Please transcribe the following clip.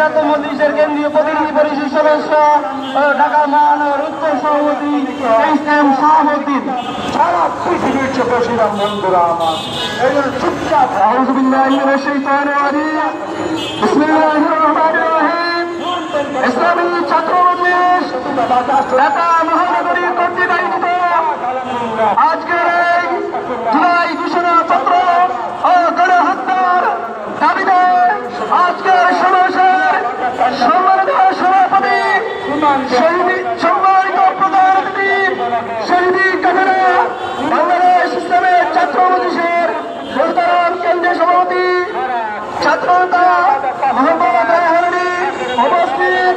ছাত্র মজলিসের কেন্দ্রীয় প্রতিনিধি পরিষদ সদস্য ঢাকা মহানগর উত্তর সভাপতি এম সারা পৃথিবীর বন্ধুরা আমার। আজকের এই জুলাই ঘোষণা পত্র ও গণহত্যার আজকের সম্মানিত সভাপতি সম্মানিত প্রধান অতিথি শহীদ কানাডা বাংলাদেশ ইসলামের ছাত্র মজলিসের মোহতারাম কেন্দ্রীয় সভাপতি ছাত্রতা মোহাম্মদ উপস্থিত